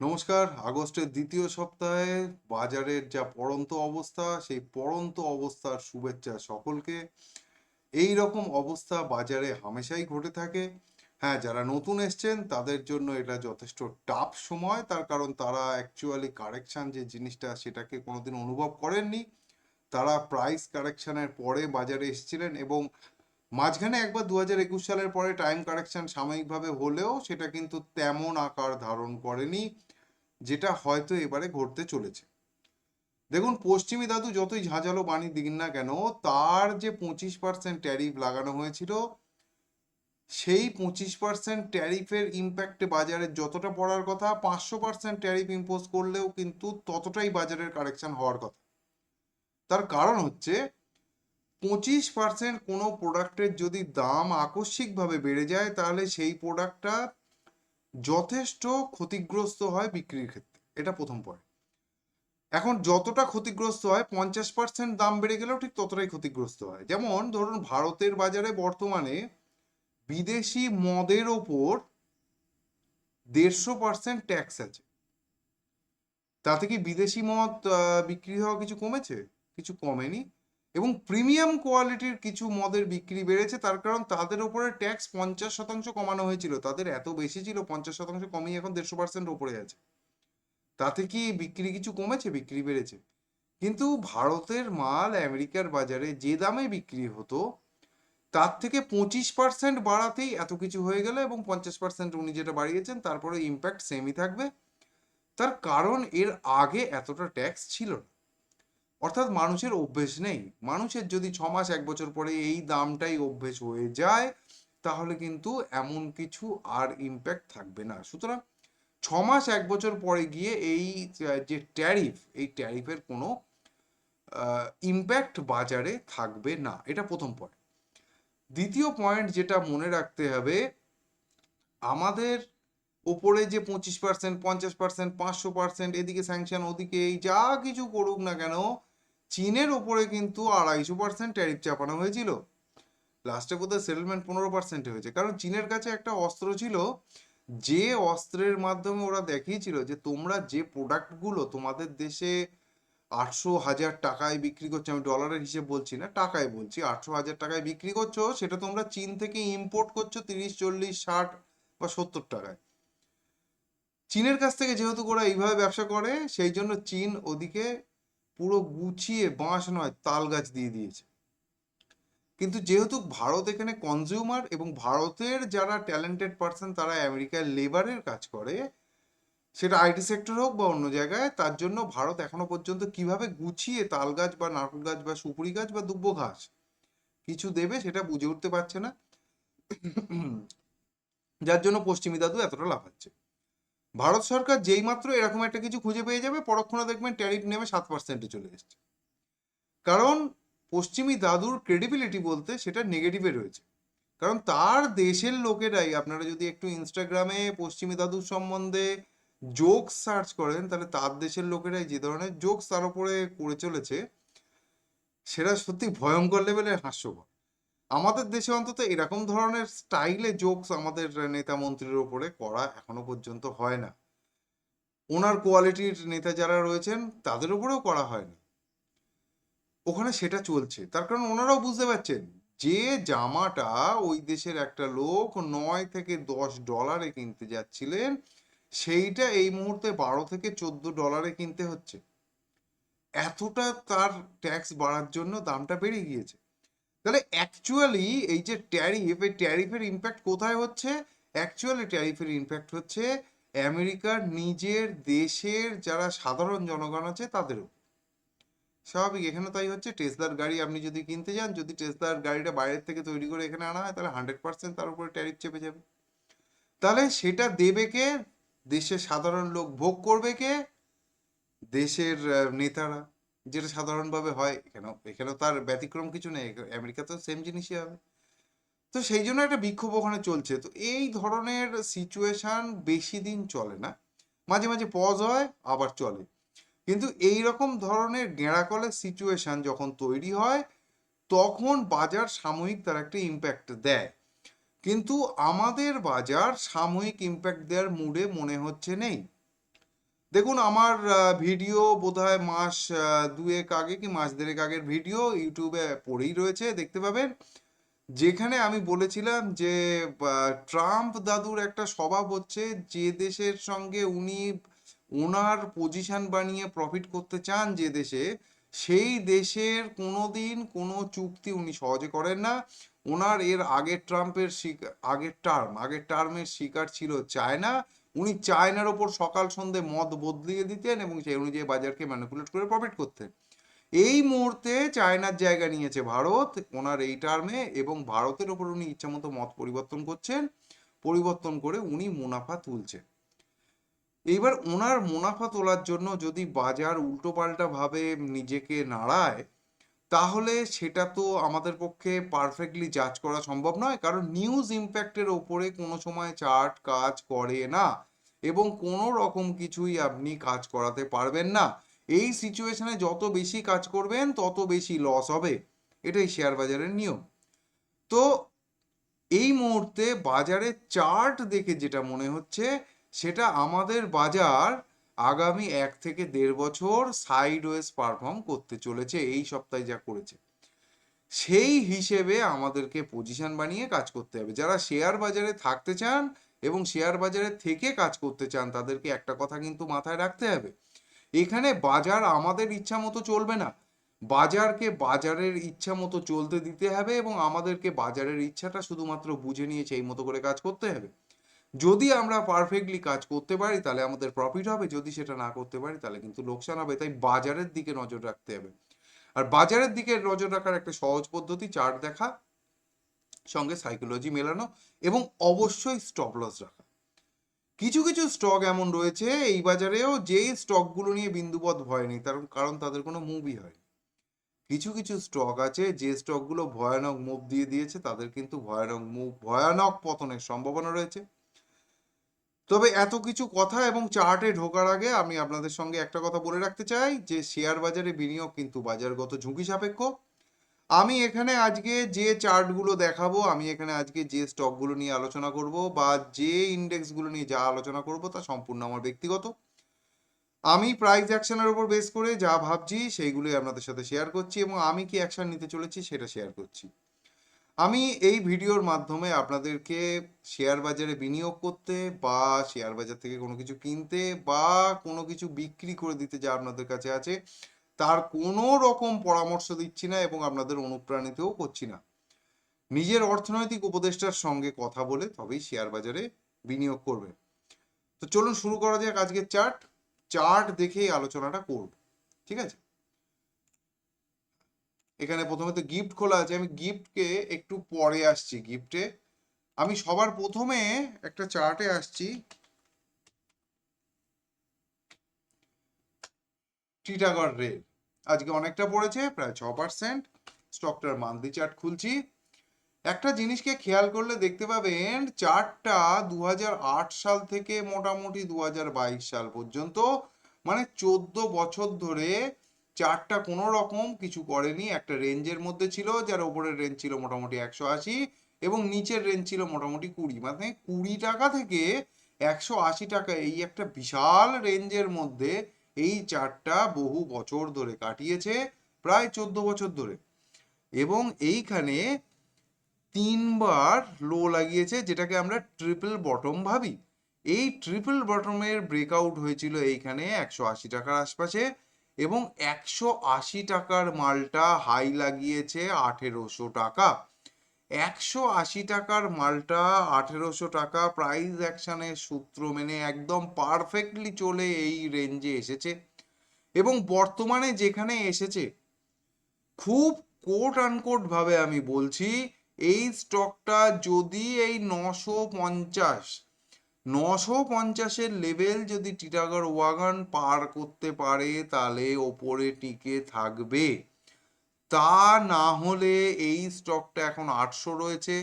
নমস্কার, আগস্টের দ্বিতীয় সপ্তাহে বাজারের যা পড়ন্ত অবস্থা, সেই পড়ন্ত অবস্থার শুভেচ্ছা সকলকে। এই রকম অবস্থা বাজারে হামেশাই ঘটে থাকে। হ্যাঁ যারা নতুন এসছেন, তাদের জন্য এটা যথেষ্ট টাফ সময়। তার কারণ তারা অ্যাকচুয়ালি কারেকশান যে জিনিসটা, সেটাকে কোনোদিন অনুভব করেননি। তারা প্রাইস কারেকশানের পরে বাজারে এসেছিলেন এবং মাঝখানে একবার দু হাজার একুশ সালের পরে টাইম কারেকশান সাময়িকভাবে হলেও সেটা কিন্তু তেমন আকার ধারণ করেনি। যেটা হয়তো এবারে ঘটতে চলেছে। দেখুন, পশ্চিমী দাদু যতই ঝাঁঝালো বাণী দিন না কেন, তার যে পঁচিশ পার্সেন্ট ট্যারিফ লাগানো হয়েছিল, সেই পঁচিশ পার্সেন্ট ট্যারিফের ইম্প্যাক্টে বাজারে যতটা পড়ার কথা, পাঁচশো পার্সেন্ট ট্যারিফ ইম্পোজ করলেও কিন্তু ততটাই বাজারের কারেকশন হওয়ার কথা। তার কারণ হচ্ছে, পঁচিশ পার্সেন্ট কোনো প্রোডাক্টের যদি দাম আকস্মিকভাবে বেড়ে যায়, তাহলে সেই প্রোডাক্টটা যথেষ্ট ক্ষতিগ্রস্ত হয় বিক্রির ক্ষেত্রে। এটা প্রথম পয়েন্ট এখন যতটা ক্ষতিগ্রস্ত হয়, পঞ্চাশ পার্সেন্ট দাম বেড়ে গেলেও ঠিক ততটাই ক্ষতিগ্রস্ত হয়। যেমন ধরুন, ভারতের বাজারে বর্তমানে বিদেশি মদের ওপর দেড়শো পার্সেন্ট ট্যাক্স আছে। তাতে কি বিদেশি মদ বিক্রি হওয়া কিছু কমেছে? কিছু কমেনি। এবং প্রিমিয়াম কোয়ালিটির কিছু মদের বিক্রি বেড়েছে, তার কারণ তাদের উপরে ট্যাক্স পঞ্চাশ শতাংশ কমানো হয়েছিল। তাদের এত বেশি ছিল, পঞ্চাশ শতাংশ কমিয়ে এখন দেড়শো পার্সেন্ট ওপরে আছে। তাতে কি বিক্রি কিছু কমেছে? বিক্রি বেড়েছে। কিন্তু ভারতের মাল আমেরিকার বাজারে যে দামে বিক্রি হতো, তার থেকে পঁচিশ পার্সেন্ট বাড়াতেই এত কিছু হয়ে গেল এবং পঞ্চাশ পার্সেন্ট উনি যেটা বাড়িয়েছেন, তারপরে ইম্প্যাক্ট সেমই থাকবে। তার কারণ এর আগে এতটা ট্যাক্স ছিল না। অর্থাৎ মানুষের অভ্যেস নেই। মানুষের যদি ছ মাস এক বছর পরে এই দামটাই অভ্যেস হয়ে যায়, তাহলে কিন্তু এমন কিছু আর ইম্প্যাক্ট থাকবে না। সুতরাং ছ মাস এক বছর পরে গিয়ে এই যে ট্যারিফ এই ট্যারিফের কোনো ইম্প্যাক্ট বাজারে থাকবে না। এটা প্রথম পয়েন্ট দ্বিতীয় পয়েন্ট যেটা মনে রাখতে হবে, আমাদের ওপরে যে পঁচিশ পার্সেন্ট পঞ্চাশ পার্সেন্ট পাঁচশো পার্সেন্ট এদিকে স্যাংশন ওদিকে এই যা কিছু করুক না কেন চীনের ওপরে কিন্তু আড়াইশো পার্সেন্ট ট্যারিফ চাপানো হয়েছিল। লাস্টে বোধহয় সেটেলমেন্ট পনেরো পার্সেন্টে হয়েছে। কারণ চীনের কাছে একটা অস্ত্র ছিল, যে অস্ত্রের মাধ্যমে ওরা দেখিয়েছিল যে তোমরা যে প্রোডাক্টগুলো তোমাদের দেশে আটশো হাজার টাকায় বিক্রি করছ, আমি ডলারের হিসেব বলছি না, টাকায় বলছি, আটশো হাজার টাকায় বিক্রি করছ, সেটা তোমরা চীন থেকে ইম্পোর্ট করছ তিরিশ, চল্লিশ, ষাট বা সত্তর টাকায়। চীনের কাছ থেকে যেহেতু ওরা এইভাবে ব্যবসা করে, সেই জন্য চীন ওদিকে পুরো গুছিয়ে বাঁশ নয়, তাল গাছ দিয়ে দিয়েছে। কিন্তু যেহেতু ভারত এখানে কনজিউমার এবং ভারতের যারা ট্যালেন্টেড পার্সন তারা আমেরিকার লেবারের কাজ করে, সেটা আইটি সেক্টর হোক বা অন্য জায়গায়, তার জন্য ভারত এখনও পর্যন্ত কীভাবে গুছিয়ে তাল গাছ বা নারকেল গাছ বা সুপুরি গাছ বা দুব্ব ঘাস কিছু দেবে সেটা বুঝে উঠতে পারছে না। যার জন্য পশ্চিমী দাদু এতটা লাফাচ্ছে। ভারত সরকার যেই মাত্র এরকম একটা কিছু খুঁজে পেয়ে যাবে, পরক্ষণে দেখবেন ট্যারিফ নেমে সাত পার্সেন্টে চলে এসছে। কারণ পশ্চিমী দাদুর ক্রেডিবিলিটি বলতে সেটা নেগেটিভে রয়েছে। কারণ তার দেশের লোকেরাই, আপনারা যদি একটু ইনস্টাগ্রামে পশ্চিমী দাদুর সম্বন্ধে জোকস সার্চ করেন, তাহলে তার দেশের লোকেরাই যে ধরনের জোকস তার উপরে করে চলেছে, সেটা সত্যি ভয়ঙ্কর লেভেলের হাস্যকর। আমাদের দেশে অন্তত এরকম ধরনের স্টাইলে জোকস আমাদের নেতা মন্ত্রীর ওপরে করা এখনও পর্যন্ত হয় না। ওনার কোয়ালিটির নেতা যারা রয়েছেন, তাদের উপরেও করা হয়নি। ওখানে সেটা চলছে। তার কারণ ওনারাও বুঝতে পারছেন, যে জামাটা ওই দেশের একটা লোক নয় থেকে দশ ডলারে কিনতে যাচ্ছিলেন, সেইটা এই মুহূর্তে বারো থেকে চোদ্দ ডলারে কিনতে হচ্ছে। এতটা তার ট্যাক্স বাড়ার জন্য দামটা বেড়ে গিয়েছে। তাহলে অ্যাকচুয়ালি এই যে ট্যারিফ এই ট্যারিফের ইম্প্যাক্ট কোথায় হচ্ছে? অ্যাকচুয়ালি ট্যারিফের ইম্প্যাক্ট হচ্ছে আমেরিকার নিজের দেশের যারা সাধারণ জনগণ আছে তাদেরও স্বাভাবিক, এখানে তাই হচ্ছে টেসলার গাড়ি আপনি যদি কিনতে যান, যদি টেসলার গাড়িটা বাইরের থেকে তৈরি করে এখানে আনা হয়, তাহলে হান্ড্রেড পার্সেন্ট তার উপরে ট্যারিফ চেপে যাবে। তাহলে সেটা দেবে কে? দেশের সাধারণ লোক ভোগ করবে কে? দেশের নেতারা। যেটা সাধারণভাবে হয়, এখানেও এখানেও তার ব্যতিক্রম কিছু নেই আমেরিকাতেও সেম জিনিসই হবে। তো সেই জন্য একটা বিক্ষোভ ওখানে চলছে। তো এই ধরনের সিচুয়েশন বেশি দিন চলে না। মাঝে মাঝে পজ হয়, আবার চলে। কিন্তু এই রকম ধরনের গেঁড়াকলের সিচুয়েশন যখন তৈরি হয়, তখন বাজার সাময়িক তার একটা ইম্প্যাক্ট দেয়। কিন্তু আমাদের বাজার সাময়িক ইম্প্যাক্ট দেওয়ার মুডে মনে হচ্ছে নেই। দেখুন, আমার ভিডিও বোধহয় মাস দুয়েক আগে কি মাস দেড়েক আগের ভিডিও ইউটিউবে পড়েই রয়েছে, দেখতে পাবেন। যেখানে আমি বলেছিলাম যে ট্রাম্প দাদুর একটা স্বভাব হচ্ছে, যে দেশের সঙ্গে উনি ওনার পজিশন বানিয়ে প্রফিট করতে চান যে দেশে, সেই দেশের কোনোদিন কোনো চুক্তি উনি সহজে করেন না। ওনার এর আগের ট্রাম্পের শিক- আগের টার্ম আগের টার্মের শিকার ছিল চায়না। উনি চায়নার ওপর সকাল সন্ধে মদ বদলিয়ে দিতেন এবং সেই অনুযায়ী বাজারকে ম্যানিপুলেট করে প্রফিট করতেন। এই মুহূর্তে চায়নার জায়গা নিয়েছে ভারত, ওনার এই টার্মে এবং ভারতের ওপর উনি ইচ্ছামতো মত পরিবর্তন করছেন, পরিবর্তন করে উনি মুনাফা তুলছেন। এইবার ওনার মুনাফা তোলার জন্য যদি বাজার উল্টোপাল্টা ভাবে নিজেকে নাড়ায় তাহলে সেটা তো আমাদের পক্ষে পারফেক্টলি জাজ করা সম্ভব নয়। কারণ নিউজ ইম্প্যাক্টের ওপরে কোনো সময় চার্ট কাজ করে না এবং কোনো রকম কিছুই আপনি কাজ করাতে পারবেন না। এই সিচুয়েশনে যত বেশি কাজ করবেন, তত বেশি লস হবে। এটাই শেয়ার বাজারের নিয়ম। তো এই মুহূর্তে বাজারে চার্ট দেখে যেটা মনে হচ্ছে, সেটা আমাদের বাজার আগামী এক থেকে দেড় বছর সাইডওয়েজ পারফর্ম করতে চলেছে, এই সপ্তাহে যা করেছে। সেই হিসেবে আমাদেরকে পজিশন বানিয়ে কাজ করতে হবে। যারা শেয়ার বাজারে থাকতে চান এবং শেয়ার বাজারে থেকে কাজ করতে চান, তাদেরকে একটা কথা কিন্তু মাথায় রাখতে হবে। এখানে বাজার আমাদের ইচ্ছা মতো চলবে না। বাজারকে বাজারের ইচ্ছা মতো চলতে দিতে হবে এবং আমাদেরকে বাজারের ইচ্ছাটা শুধুমাত্র বুঝে নিয়ে সেই মতো করে কাজ করতে হবে। যদি আমরা পারফেক্টলি কাজ করতে পারি, তাহলে আমাদের প্রফিট হবে। যদি সেটা না করতে পারি, তাহলে কিন্তু লোকসান হবে। তাই বাজারের দিকে নজর রাখতে হবে। আর বাজারের দিকে নজর রাখার একটা সহজ পদ্ধতি চার্ট দেখা, সঙ্গে সাইকোলজি মেলানো এবং অবশ্যই স্টপ লস রাখা। কিছু কিছু স্টক এমন রয়েছে এই বাজারেও যেই স্টকগুলো নিয়ে বিন্দুপথ ভয় নেই, তার কারণ তাদের কোনো মুভই হয় কিছু কিছু স্টক আছে, যে স্টকগুলো ভয়ানক মুভ দিয়ে দিয়েছে, তাদের কিন্তু ভয়ানক মুভ ভয়ানক পতনের সম্ভাবনা রয়েছে। তবে এত কিছু কথা এবং চার্টে ঢোকার আগে আমি আপনাদের সঙ্গে একটা কথা বলে রাখতে চাই যে শেয়ার বাজারে বিনিয়োগ কিন্তু বাজারগত ঝুঁকি সাপেক্ষ। আমি এখানে আজকে যে চার্টগুলো দেখাবো, আমি এখানে আজকে যে স্টকগুলো নিয়ে আলোচনা করব বা যে ইন্ডেক্সগুলো নিয়ে যা আলোচনা করব তা সম্পূর্ণ আমার ব্যক্তিগত। আমি প্রাইস অ্যাকশনের উপর বেস করে যা ভাবছি সেইগুলোই আপনাদের সাথে শেয়ার করছি এবং আমি কি অ্যাকশন নিতে চলেছি সেটা শেয়ার করছি। আমি এই ভিডিওর মাধ্যমে আপনাদেরকে শেয়ার বাজারে বিনিয়োগ করতে বা শেয়ার বাজার থেকে কোনো কিছু কিনতে বা কোনো কিছু বিক্রি করে দিতে যা আপনাদের কাছে আছে, তার কোনো রকম পরামর্শ দিচ্ছি না এবং আপনাদের অনুপ্রাণিতও করছি না। নিজের অর্থনৈতিক উপদেষ্টার সঙ্গে কথা বলে তবেই শেয়ার বাজারে বিনিয়োগ করবে। তো চলুন শুরু করা যাক আজকের চার্ট। চার্ট দেখেই আলোচনাটা করব, ঠিক আছে? এখানে প্রথমে তো গিফট খোলা আছে, আমি গিফটকে একটু পরে আসছি গিফটে আমি সবার প্রথমে একটা চার্টে আসছি। টিটাগড় রেল আজকে অনেকটা পড়েছে, প্রায় ছ পার্সেন্ট স্টকটার মান্থলি চার্ট খুলছি। একটা জিনিসকে খেয়াল করলে দেখতে পাবেন চার্টটা দু হাজার আট সাল থেকে মোটামুটি দু হাজার বাইশ সাল পর্যন্ত মানে চোদ্দ বছর ধরে চার্টটা কোনো রকম কিছু করেনি। একটা রেঞ্জের মধ্যে ছিল, যার উপরের রেঞ্জ ছিল মোটামুটি একশো আশি এবং নিচের রেঞ্জ ছিল মোটামুটি কুড়ি। মানে কুড়ি টাকা থেকে একশো আশি টাকা এই একটা বিশাল রেঞ্জের মধ্যে এই চারটা বহু বছর ধরে কাটিয়েছে, প্রায় চোদ্দ বছর ধরে। এবং এইখানে তিনবার লো লাগিয়েছে, যেটাকে আমরা ট্রিপল বটম ভাবি। এই ট্রিপল বটমের ব্রেকআউট হয়েছিল এইখানে একশো আশি টাকার আশপাশে। এবং একশো আশি টাকার মালটা হাই লাগিয়েছে আঠেরোশো টাকা। একশো আশি টাকার মালটা আঠেরোশো টাকা প্রাইস অ্যাকশনের সূত্র মেনে একদম পারফেক্টলি চলে এই রেঞ্জে এসেছে। এবং বর্তমানে যেখানে এসেছে, খুব কোট আনকোট ভাবে আমি বলছি, এই স্টকটা যদি এই নশো পঞ্চাশ নশো পঞ্চাশের লেভেল যদি টিটাগড় ওয়াগন পার করতে পারে, তাহলে ওপরে টিকে থাকবে। তা না হলে এই স্টকটা এখন আটশো রয়েছে।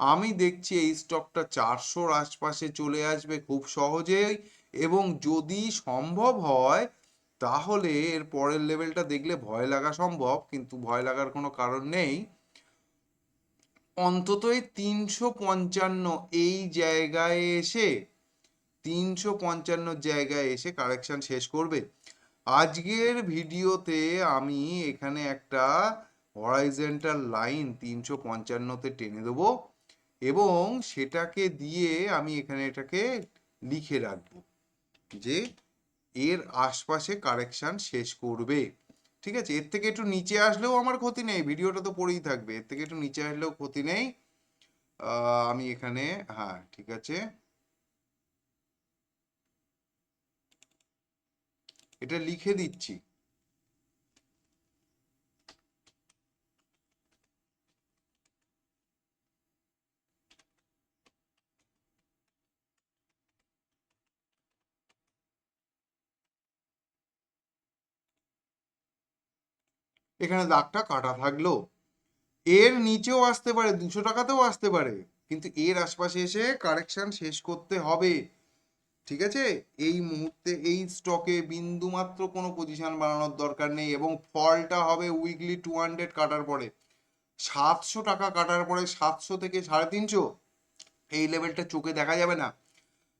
আমি দেখছি এই স্টকটা চারশোর আশপাশে চলে আসবে খুব সহজেই। এবং যদি সম্ভব হয়, তাহলে এর পরের লেভেলটা দেখলে ভয় লাগা সম্ভব, কিন্তু ভয় লাগার কোনো কারণ নেই। অন্তত এই তিনশো পঞ্চান্ন এই জায়গায় এসে, তিনশো পঞ্চান্ন জায়গায় এসে কারেকশন শেষ করবে। আজকের ভিডিওতে আমি এখানে একটা হরাইজেন্টাল লাইন তিনশো পঞ্চান্নতে টেনে দেবো এবং সেটাকে দিয়ে আমি এখানে এটাকে লিখে রাখব যে, এর আশপাশে কারেকশান শেষ করবে। ঠিক আছে? এর থেকে একটু নিচে আসলেও আমার ক্ষতি নেই। ভিডিওটা তো পড়েই থাকবে। এর থেকে একটু নিচে আসলেও ক্ষতি নেই। আমি এখানে হ্যাঁ ঠিক আছে। এটা লিখে দিচ্ছি। এখানে দাগটা কাটা থাকল। এর নিচেও আসতে পারে, দুশো টাকাতেও আসতে পারে, কিন্তু এর আশপাশে এসে কারেকশন শেষ করতে হবে। ঠিক আছে? এই মুহূর্তে এই স্টকে বিন্দু মাত্র কোনো পজিশন বানানোর দরকার নেই এবং ফলটা হবে উইকলি টু হান্ড্রেড কাটার পরে। সাতশো টাকা কাটার পরে সাতশো থেকে সাড়ে তিনশো, এই লেভেলটা চোখে দেখা যাবে না।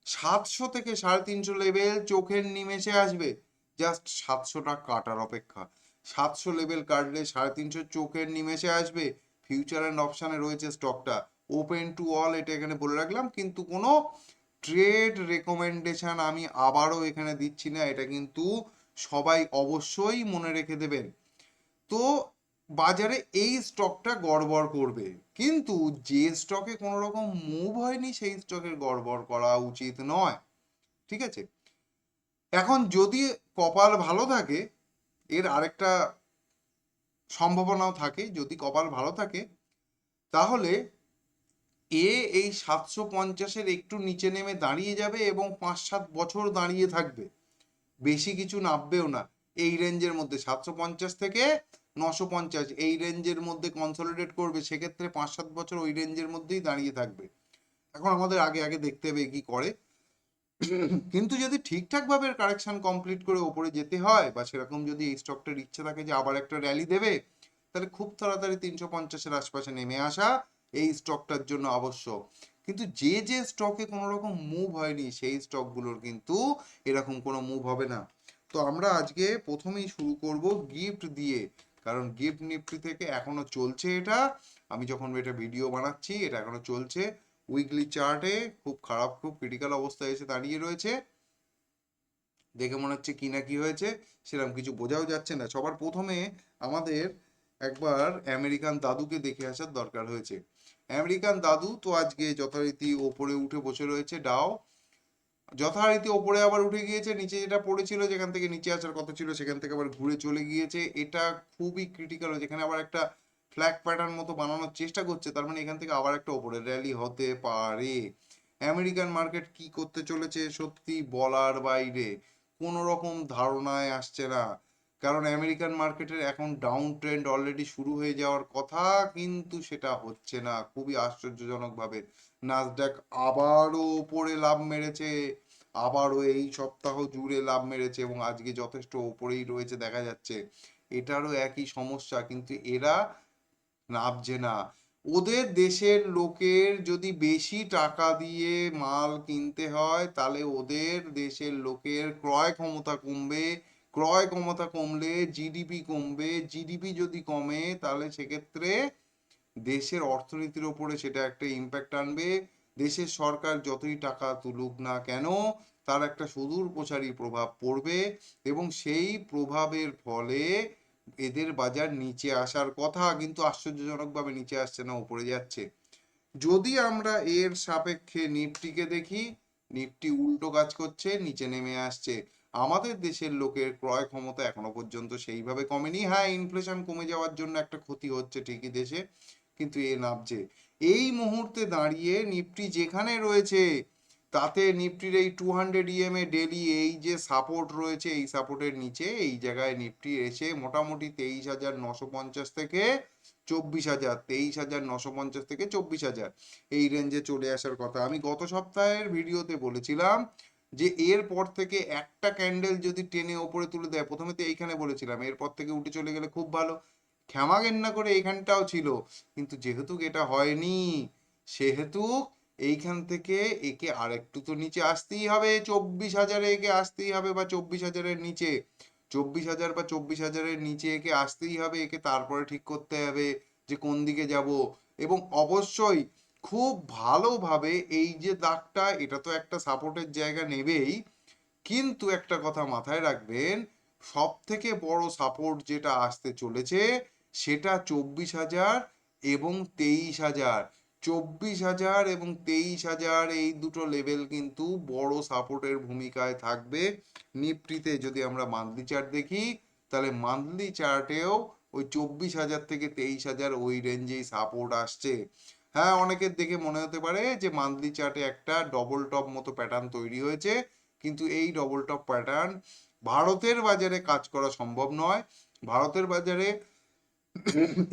সাতশো থেকে সাড়ে তিনশো লেভেল চোখের নিমেষে আসবে। জাস্ট সাতশো টাকা কাটার অপেক্ষা। সাতশো লেভেল কাটলে সাড়ে তিনশো চোখের নিমেষে আসবে। ফিউচার অ্যান্ড অপশানে রয়েছে স্টকটা ওপেন টু অল এটা এখানে বলে রাখলাম। কিন্তু কোনো ট্রেড রেকমেন্ডেশন আমি আবারও এখানে দিচ্ছি না। এটা কিন্তু সবাই অবশ্যই মনে রেখে দেবেন। তো বাজারে এই স্টকটা গড়বড় করবে। কিন্তু যে স্টকে কোনো রকম মুভ হয়নি, সেই স্টকের গড়বড় করা উচিত নয়। ঠিক আছে? এখন যদি কপাল ভালো থাকে এর আরেকটা সম্ভাবনাও থাকে, যদি কপাল ভালো থাকে, তাহলে এ এই সাতশো পঞ্চাশের একটু নিচে নেমে দাঁড়িয়ে যাবে এবং পাঁচ সাত বছর দাঁড়িয়ে থাকবে। বেশি কিছু নামবেও না। এই রেঞ্জের মধ্যে সাতশো পঞ্চাশ থেকে নশো পঞ্চাশ, এই রেঞ্জের মধ্যে কনসলিডেট করবে, সেক্ষেত্রে পাঁচ সাত বছর ওই রেঞ্জের মধ্যেই দাঁড়িয়ে থাকবে। এখন আমাদের আগে আগে দেখতে হবে কি করে। কিন্তু যদি ঠিকঠাক ভাবে কারেকশন কমপ্লিট করে ওপরে যেতে হয় বা সেরকম যদি এই স্টকটার ইচ্ছে থাকে যে আবার একটা র্যালি দেবে, তাহলে খুব তাড়াতাড়ি তিনশো পঞ্চাশের আশপাশে নেমে আসা এই স্টকটার জন্য আবশ্যক। কিন্তু যে যে স্টকে কোনো রকম মুভ হয়নি, সেই স্টকগুলোর কিন্তু এরকম কোনো মুভ হবে না। তো আমরা আজকে প্রথমেই শুরু করব গিফট দিয়ে। কারণ গিফট নিফটি থেকে এখনও চলছে এটা। আমি যখন এটা ভিডিও বানাচ্ছি, এটা এখনও চলছে। উইকলি চার্টে খুব খারাপ, খুব ক্রিটিক্যাল অবস্থায় এসে দাঁড়িয়ে রয়েছে। দেখে মনে হচ্ছে কি না কি হয়েছে, সেরকম কিছু বোঝাও যাচ্ছে না। সবার প্রথমে আমাদের একবার আমেরিকান দাদুকে দেখে আসার দরকার হয়েছে। আমেরিকান দাদু তো আজকে যথারীতি ওপরে উঠে বসে রয়েছে, ডাও। যথারীতি ওপরে আবার উঠে গিয়েছে, নিচে যেটা পড়েছিল, যেখান থেকে নিচে আসার কথা ছিল, সেখান থেকে আবার ঘুরে চলে গিয়েছে। এটা খুবই ক্রিটিক্যাল যেখানে আবার একটা ফ্ল্যাগ প্যাটার্ন মতো বানানোর চেষ্টা করছে, তার মানে এখান থেকে আবার একটা ওপরে র্যালি হতে পারে। আমেরিকান মার্কেট কি করতে চলেছে সত্যি বলার বাইরে কোনো রকম ধারণায় আসছে না। কারণ আমেরিকান মার্কেটের এখন ডাউন ট্রেন্ড অলরেডি শুরু হয়ে যাওয়ার কথা, কিন্তু সেটা হচ্ছে না। খুবই আশ্চর্যজনক ভাবে নাসডাক আবারও ওপরে লাভ মেরেছে, আবারও এই সপ্তাহ জুড়ে লাভ মেরেছে এবং আজকে যথেষ্ট ওপরেই রয়েছে, দেখা যাচ্ছে। এটারও একই সমস্যা, কিন্তু এরা নামছে না। ওদের দেশের লোকের যদি বেশি টাকা দিয়ে মাল কিনতে হয়, তাহলে ওদের দেশের লোকের ক্রয় ক্ষমতা কমবে। ক্রয় ক্ষমতা কমলে জিডিপি কমবে। জিডিপি যদি কমে, তাহলে সেক্ষেত্রে দেশের অর্থনীতির ওপরে সেটা একটা ইম্প্যাক্ট আনবে। দেশের সরকার যতই টাকা তুলুক না কেন, তার একটা সুদূর প্রসারী প্রভাব পড়বে এবং সেই প্রভাবের ফলে এদের বাজার নিচে আসার কথা কিন্তু আশ্চর্যজনকভাবে নিচে আসছে না, উপরে যাচ্ছে। যদি আমরা এর সাপেক্ষে নিফটিকে দেখি নিফটি উল্টো কাজ করছে, নিচে নেমে আসছে। আমাদের দেশের লোকের ক্রয় ক্ষমতা এখনও পর্যন্ত সেইভাবে কমেনি। হ্যাঁ ইনফ্লেশন কমে যাওয়ার জন্য একটা ক্ষতি হচ্ছে ঠিকই দেশে, কিন্তু এ নামছে। এই মুহূর্তে দাঁড়িয়ে নিফটি যেখানে রয়েছে তাতে নিফটির এই two hundred EMA daily এই যে সাপোর্ট রয়েছে, এই সাপোর্টের নিচে এই জায়গায় নিফটি এসে মোটামুটি তেইশ হাজার নশো পঞ্চাশ থেকে চব্বিশ হাজার, তেইশ হাজার নশো পঞ্চাশ থেকে চব্বিশ হাজার এই রেঞ্জে চলে আসার কথা। আমি গত সপ্তাহের ভিডিওতে বলেছিলাম যে এরপর থেকে একটা ক্যান্ডেল যদি টেনে ওপরে তুলে দেয়, প্রথমে তো এইখানে বলেছিলাম, এরপর থেকে উঠে চলে গেলে খুব ভালো। ক্ষমা ঘেন্না করে এইখানটাও ছিল, কিন্তু যেহেতু এটা হয়নি, সেহেতু এইখান থেকে একে আরেকটু তো নিচে আসতেই হবে। চব্বিশ হাজারে একে আসতেই হবে বা চব্বিশ হাজারের নিচে। চব্বিশ হাজার বা চব্বিশ হাজারের নিচে একে আসতেই হবে, একে তারপরে ঠিক করতে হবে যে কোন দিকে যাব। এবং অবশ্যই খুব ভালোভাবে এই যে দাগটা, এটা তো একটা সাপোর্টের জায়গা নেবেই। কিন্তু একটা কথা মাথায় রাখবেন সব থেকে বড় সাপোর্ট যেটা আসতে চলেছে, সেটা চব্বিশ হাজার এবং তেইশ হাজার। চব্বিশ হাজার এবং তেইশ হাজার এই দুটো লেভেল কিন্তু বড় সাপোর্টের ভূমিকায় থাকবে নিফটিতে। যদি আমরা মান্থলি চার্ট দেখি, তাহলে মান্থলি চার্টেও ওই চব্বিশ হাজার থেকে তেইশ হাজার ওই রেঞ্জেই সাপোর্ট আসছে। হ্যাঁ অনেকের দেখে মনে হতে পারে যে মান্থলি চার্টে একটা ডবল টপ মতো প্যাটার্ন তৈরি হয়েছে, কিন্তু এই ডবল টপ প্যাটার্ন ভারতের বাজারে কাজ করা সম্ভব নয়। ভারতের বাজারে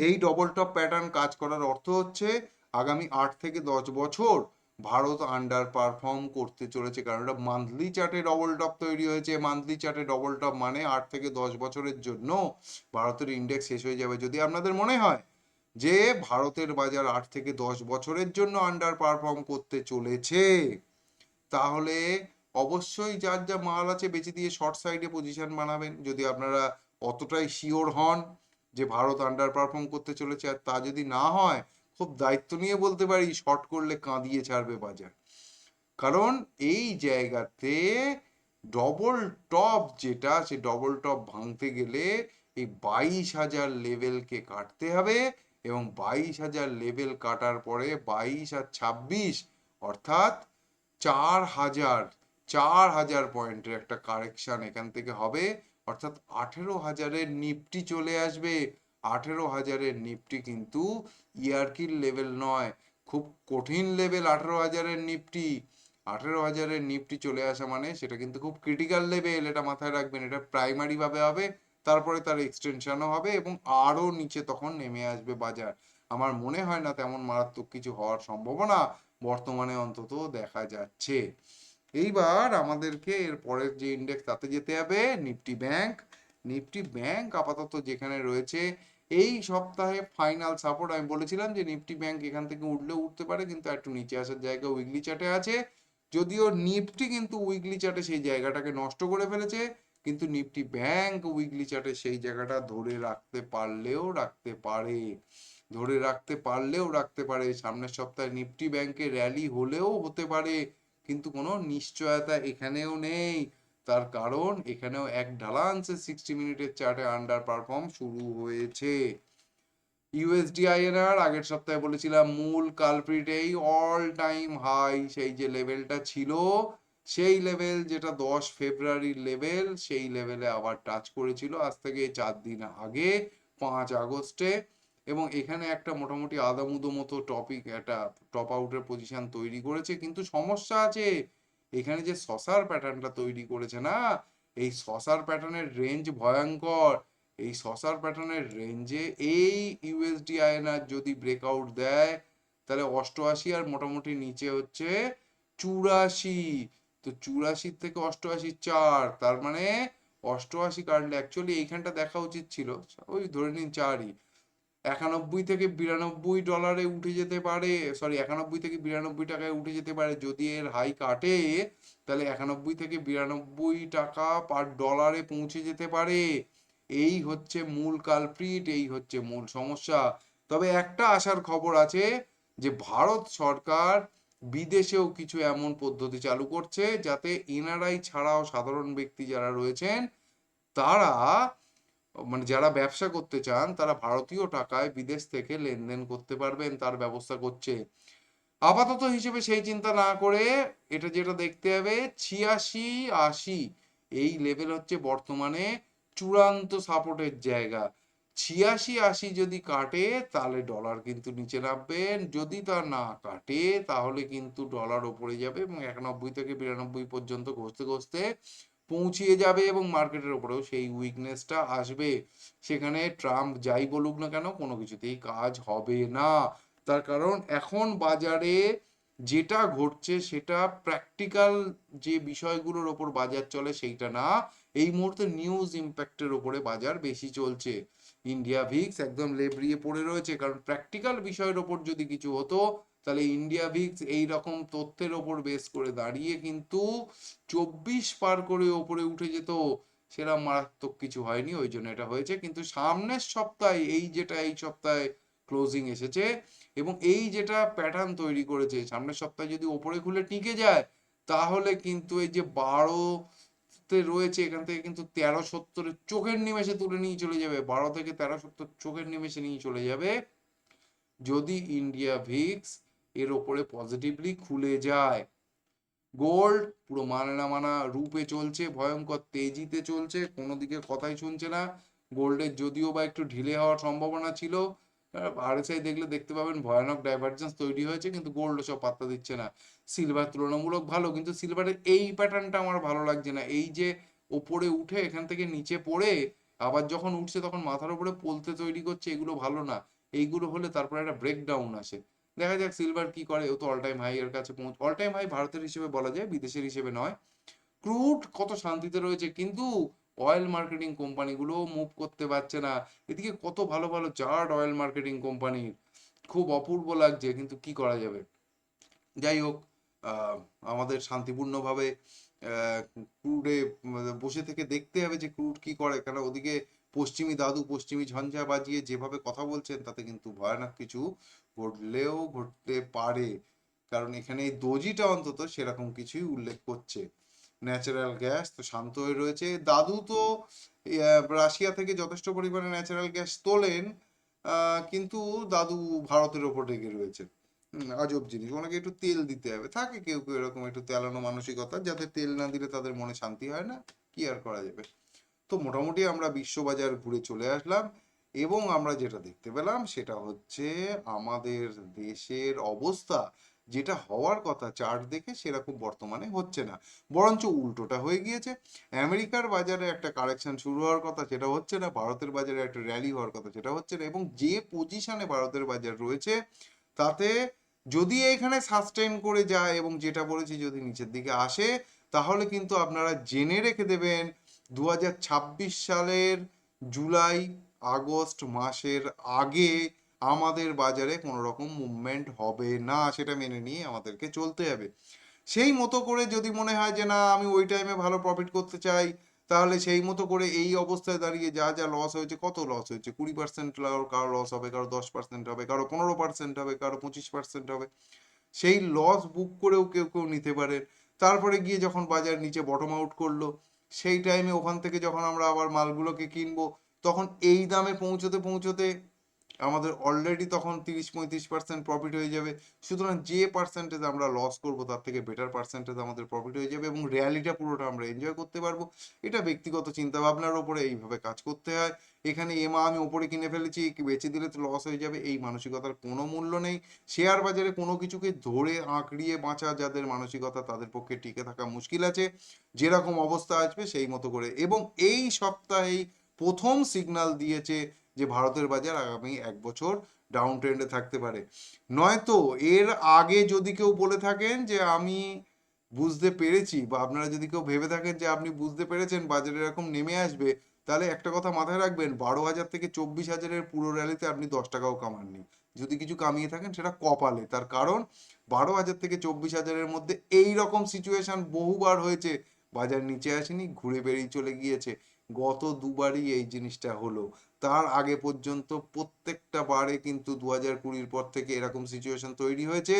এই ডবল টপ প্যাটার্ন কাজ করার অর্থ হচ্ছে আগামী আট থেকে দশ বছর ভারত আন্ডার পারফর্ম করতে চলেছে। কারণ এটা মান্থলি চার্টে ডবল টপ তৈরি হয়েছে। মান্থলি চার্টে ডবল টপ মানে আট থেকে দশ বছরের জন্য ভারতের ইন্ডেক্স শেষ হয়ে যাবে। যদি আপনাদের মনে হয় যে ভারতের বাজার আট থেকে দশ বছরের জন্য আন্ডার পারফর্ম করতে চলেছে, তাহলে অবশ্যই যার যা মাল আছে বেঁচে দিয়ে শর্ট সাইডে পজিশন বানাবেন। যদি আপনারা অতটাই শিওর হন যে ভারত আন্ডার পারফর্ম করতে চলেছে আর তা যদি না হয় খুব দায়িত্ব নিয়ে বলতে পারি শর্ট করলে কাঁদিয়ে ছাড়বে বাজার। কারণ এই জায়গাতে ডবল টপ যেটা, সে ডবল টপ ভাঙতে গেলে এই বাইশ হাজার লেভেলকে কাটতে হবে এবং বাইশ হাজার লেভেল কাটার পরে বাইশ আর ছাব্বিশ, অর্থাৎ চার হাজার চার হাজার পয়েন্টের একটা কারেকশন এখান থেকে হবে, অর্থাৎ আঠেরো হাজারের নিফটি চলে আসবে। আঠেরো হাজারের নিফটি কিন্তু ইয়ার্কির লেভেল নয়, খুব কঠিন লেভেল আঠেরো হাজারের নিফটি। আঠেরো হাজারের নিফটি চলে আসা মানে সেটা কিন্তু খুব ক্রিটিক্যাল লেভেল এটা মাথায় রাখবেন, এটা প্রাইমারি ভাবে হবে, তারপরে তার এক্সটেনশনও হবে এবং আরও নিচে তখন নেমে আসবে বাজার। আমার মনে হয় না তেমন মারাত্মক কিছু হওয়ার সম্ভাবনা বর্তমানে অন্তত দেখা যাচ্ছে। এইবার আমাদেরকে এর পরের যে ইন্ডেক্স তাতে যেতে হবে, নিফটি ব্যাংক নিফটি ব্যাংক আপাতত যেখানে রয়েছে এই সপ্তাহে ফাইনাল সাপোর্ট আমি বলেছিলাম যে নিফটি ব্যাংক এখান থেকে উঠলেও উঠতে পারে, কিন্তু একটু নিচে আসার জায়গা উইকলি চার্টে আছে। যদিও নিফটি কিন্তু উইকলি চার্টে সেই জায়গাটাকে নষ্ট করে ফেলেছে, কিন্তু নিফটি ব্যাংক উইকলি চার্টে সেই জায়গাটা ধরে রাখতে পারলেও রাখতে পারে। ধরে রাখতে পারলেও রাখতে পারে। সামনের সপ্তাহে নিফটি ব্যাংকে র্যালি হলেও হতে পারে, কিন্তু কোনো নিশ্চয়তা এখানেও নেই। তার কারণ এখানেও এক ঢালাংশে সিক্সটি মিনিটের চার্টে আন্ডার পারফর্ম শুরু হয়েছে। ইউএসডি আইএনআর আগের সপ্তাহে বলেছিলাম, মূল কালপ্রিট এই অল টাইম হাই সেই যে লেভেলটা ছিল, সেই লেভেল যেটা দশ ফেব্রুয়ারির লেভেল সেই লেভেলে আবার টাচ করেছিল। আজ থেকে চার দিন আগে, পাঁচ আগস্টে। এবং এখানে একটা মোটামুটি আদামুদো মতো টপিক একটা টপ আউটের পজিশন তৈরি করেছে। কিন্তু সমস্যা আছে এখানে যে শশার প্যাটার্নটা তৈরি করেছে না? এই শশার প্যাটার্নের রেঞ্জ ভয়ঙ্কর। এই শশার প্যাটার্নের রেঞ্জে এই ইউএসডি আইএনআর যদি ব্রেকআউট দেয়, তাহলে অষ্টআশি আর মোটামুটি নিচে হচ্ছে চুরাশি। তো চুরাশির থেকে অষ্টআশি চার, তার মানে অষ্টআশি কাটলে অ্যাকচুয়ালি এইখানটা দেখা উচিত ছিল। ওই ধরে নিন চারই। একানব্বই থেকে বিরানব্বই ডলারে উঠে যেতে পারে সরি একানব্বই থেকে বিরানব্বই টাকায় উঠে যেতে পারে। যদি এর হাই কাটে, তাহলে একানব্বই থেকে বিরানব্বই টাকা পার ডলারে পৌঁছে যেতে পারে। এই হচ্ছে মূল কালপ্রিট এই হচ্ছে মূল সমস্যা। তবে একটা আসার খবর আছে যে, ভারত সরকার বিদেশেও কিছু এমন পদ্ধতি চালু করছে যাতে এনআরআই ছাড়াও সাধারণ ব্যক্তি যারা রয়েছেন, তারা মানে যারা ব্যবসা করতে চান, তারা ভারতীয় টাকায় বিদেশ থেকে লেনদেন করতে পারবেন, তার ব্যবস্থা করছে। আপাতত হিসেবে সেই চিন্তা না করে এটা যেটা দেখতে হবে, ছিয়াশি আশি, এই লেভেল হচ্ছে বর্তমানে চূড়ান্ত সাপোর্টের জায়গা। ছিয়াশি আশি যদি কাটে, তাহলে ডলার কিন্তু নিচে নামবেন। যদি তা না কাটে, তাহলে কিন্তু ডলার ওপরে যাবে এবং একানব্বই থেকে বিরানব্বই পর্যন্ত ঘষতে ঘষতে পৌঁছিয়ে যাবে এবং মার্কেটের ওপরেও সেই উইকনেসটা আসবে। সেখানে ট্রাম্প যাই বলুক না কেন, কোনো কিছুতেই কাজ হবে না। তার কারণ এখন বাজারে যেটা ঘটছে সেটা প্র্যাকটিক্যাল যে বিষয়গুলোর ওপর বাজার চলে সেইটা না। এই মুহূর্তে নিউজ ইম্প্যাক্টের ওপরে বাজার বেশি চলছে। ইন্ডিয়া ভিক্স একদম লেবড়িয়ে পড়ে রয়েছে। কারণ প্র্যাকটিক্যাল বিষয়ের ওপর যদি কিছু হতো তাহলে ইন্ডিয়া ভিক্স এই রকম তথ্যের ওপর বেস করে দাঁড়িয়ে কিন্তু চব্বিশ পার করে ওপরে উঠে যেত সেরকম মারাত্মক কিছু হয়নি, ওই জন্য এটা হয়েছে। কিন্তু সামনের সপ্তাহে এই যেটা, এই সপ্তাহে ক্লোজিং এসেছে এবং এই যেটা প্যাটার্ন তৈরি করেছে, সামনের সপ্তাহে যদি ওপরে খুলে টিকে যায়, তাহলে কিন্তু এই যে বারো তে রয়েছে, এখান থেকে কিন্তু তেরো সত্তরের চোখের নিমেষে তুলে নিয়ে চলে যাবে। বারো থেকে তেরো সত্তর চোখের নিমেষে নিয়ে চলে যাবে। যদি ইন্ডিয়া ভিক্স এর ওপরে পজিটিভলি খুলে যায়। গোল্ড পুরো মানে মানা রূপে চলছে, ভয়ঙ্কর তেজিতে চলছে, কোনো দিকে কথাই শুনছে না। গোল্ডের যদিও বা একটু ঢিলে হওয়ার সম্ভাবনা ছিল আরএসআই দেখলে দেখতে পাবেন ভয়ানক ডাইভারজেন্স তৈরি হয়েছে, কিন্তু গোল্ড সব পাত্তা দিচ্ছে না। সিলভার তুলনামূলক ভালো, কিন্তু সিলভারের এই প্যাটার্নটা আমার ভালো লাগছে না। এই যে ওপরে উঠে এখান থেকে নিচে পড়ে, আবার যখন উঠছে তখন মাথার উপরে পলতে তৈরি করছে, এগুলো ভালো না। এইগুলো হলে তারপরে একটা ব্রেকডাউন আসে। দেখা যাক সিলভার কি করে, ও তো অল টাইম হাই এর কাছে পৌঁছ অল টাইম হাই ভারতের হিসেবে বলা যায়, বিদেশের হিসেবে নয়। ক্রুড কত শান্তিতে রয়েছে, কিন্তু অয়েল মার্কেটিং কোম্পানিগুলো মুভ করতে পারছে না। এদিকে কত ভালো ভালো চার্ট অয়েল মার্কেটিং কোম্পানির খুব অপূর্ব লাগছে, কিন্তু কি করা যাবে? যাই হোক আমাদের শান্তিপূর্ণভাবে ক্রুডে বসে থেকে দেখতে হবে যে ক্রুড কি করে কারণ ওদিকে পশ্চিমী দাদু, পশ্চিমী ঝঞ্ঝা বাজিয়ে যেভাবে কথা বলছেন, তাতে কিন্তু ভয়ানক কিছু ঘটলেও ঘটতে পারে। কারণ এখানে এই দোজিটা অন্তত সেরকম কিছুই উল্লেখ করছে। ন্যাচারাল গ্যাস তো শান্ত হয়ে রয়েছে। দাদু তো রাশিয়া থেকে যথেষ্ট পরিমাণে ন্যাচারাল গ্যাস তোলেন কিন্তু দাদু ভারতের ওপর রেগে রয়েছে। আজব জিনিস। ওনাকে একটু তেল দিতে হবে। থাকে কেউ কেউ এরকম একটু তেলানো মানসিকতা, যাতে তেল না দিলে তাদের মনে শান্তি হয় না। কি আর করা যাবে? তো মোটামুটি আমরা বিশ্ববাজার ঘুরে চলে আসলাম এবং আমরা যেটা দেখতে পেলাম সেটা হচ্ছে আমাদের দেশের অবস্থা যেটা হওয়ার কথা চার্ট দেখে সেরকম বর্তমানে হচ্ছে না। বরঞ্চ উল্টোটা হয়ে গিয়েছে। আমেরিকার বাজারে একটা কারেকশন শুরু হওয়ার কথা সেটা হচ্ছে না, ভারতের বাজারে একটা র্যালি হওয়ার কথা সেটা হচ্ছে না এবং যে পজিশনে ভারতের বাজার রয়েছে তাতে যদি এখানে সাস্টেন করে যায় এবং যেটা বলেছি যদি নিচের দিকে আসে তাহলে কিন্তু আপনারা জেনে রেখে দেবেন দু হাজার ছাব্বিশ সালের জুলাই, আগস্ট মাসের আগে আমাদের বাজারে কোনো রকম মুভমেন্ট হবে না সেটা মেনে নিয়ে আমাদেরকে চলতে হবে। সেই মতো করে যদি মনে হয় যে, না, আমি ওই টাইমে ভালো প্রফিট করতে চাই, তাহলে সেই মতো করে এই অবস্থায় দাঁড়িয়ে যা যা লস হয়েছে, কত লস হয়েছে? কুড়ি পার্সেন্ট কারও লস হবে, কারও দশ পার্সেন্ট হবে, কারও পনেরো পার্সেন্ট হবে, কারও পঁচিশ পার্সেন্ট হবে। সেই লস বুক করেও কেউ কেউ নিতে পারে। তারপরে গিয়ে যখন বাজার নিচে বটম আউট করল সেই টাইমে ওখান থেকে যখন আমরা আবার মালগুলোকে কিনবো তখন এই দামে পৌঁছতে পৌঁছতে আমাদের অলরেডি তখন তিরিশ, পঁয়ত্রিশ পার্সেন্ট প্রফিট হয়ে যাবে। সুতরাং যে পার্সেন্টেজ আমরা লস করব, তার থেকে বেটার পার্সেন্টেজ আমাদের প্রফিট হয়ে যাবে এবং র্যালিটা পুরোটা আমরা এনজয় করতে পারব। এটা ব্যক্তিগত চিন্তা ভাবনার ওপরে এইভাবে কাজ করতে হয়। এখানে এমা আমি ওপরে কিনে ফেলেছি, বেচে দিলে তো লস হয়ে যাবে। এই মানসিকতার কোনো মূল্য নেই। শেয়ার বাজারে কোনো কিছুকে ধরে আঁকড়িয়ে বাঁচা যাদের মানসিকতা তাদের পক্ষে টিকে থাকা মুশকিল আছে। যেরকম অবস্থা আসবে সেই মতো করে। এবং এই সপ্তাহেই প্রথম সিগন্যাল দিয়েছে যে ভারতের বাজার আগামী এক বছর ডাউন ট্রেন্ডে থাকতে পারে। নয়তো এর আগে যদি কেউ বলে থাকেন যে আমি বুঝতে পেরেছি বা আপনারা যদি কেউ ভেবে থাকেন যে আপনি বুঝতে পেরেছেন বাজারে এরকম নেমে আসবে, তাহলে একটা কথা মাথায় রাখবেন, বারো হাজার থেকে চব্বিশ হাজারের পুরো র্যালিতে আপনি দশ টাকাও কামাননি। যদি কিছু কামিয়ে থাকেন সেটা কপালে। তার কারণ বারো হাজার থেকে চব্বিশ হাজারের মধ্যে এই রকম সিচুয়েশন বহুবার হয়েছে, বাজার নিচে আসেনি, ঘুরে বেরিয়ে চলে গিয়েছে। গত দুবারই এই জিনিসটা হলো। তার আগে পর্যন্ত প্রত্যেকটা বারে কিন্তু দু হাজার কুড়ির পর থেকে এরকম সিচুয়েশন তৈরি হয়েছে।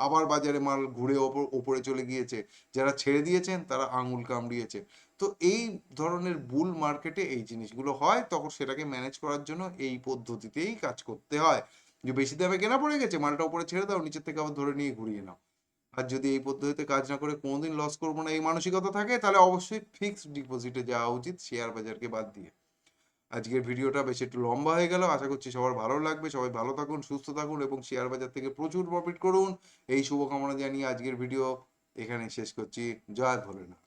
আবার বাজারে মাল ঘুরে ওপর ওপরে চলে গিয়েছে। যারা ছেড়ে দিয়েছেন, তারা আঙুল কামড়িয়েছে। তো এই ধরনের বুল মার্কেটে এই জিনিসগুলো হয়, তখন সেটাকে ম্যানেজ করার জন্য এই পদ্ধতিতেই কাজ করতে হয়। যে বেশি দামে কেনা পড়ে গেছে, মালটা উপরে ছেড়ে দাও, নিচের থেকে আবার ধরে নিয়ে ঘুরিয়ে নাও। আর যদি এই পদ্ধতিতে কাজ না করে কোনোদিন লস করব না, এই মানসিকতা থাকে, তাহলে অবশ্যই ফিক্সড ডিপোজিটে যাওয়া উচিত শেয়ার বাজারকে বাদ দিয়ে। আজকের ভিডিওটা বেশ একটু লম্বা হয়ে গেল। আশা করছি সবার ভালো লাগবে। সবাই ভালো থাকুন, সুস্থ থাকুন এবং শেয়ার বাজার থেকে প্রচুর প্রফিট করুন। এই শুভকামনা জানিয়ে আজকের ভিডিও এখানে শেষ করছি। জয় ভোলেনাথ।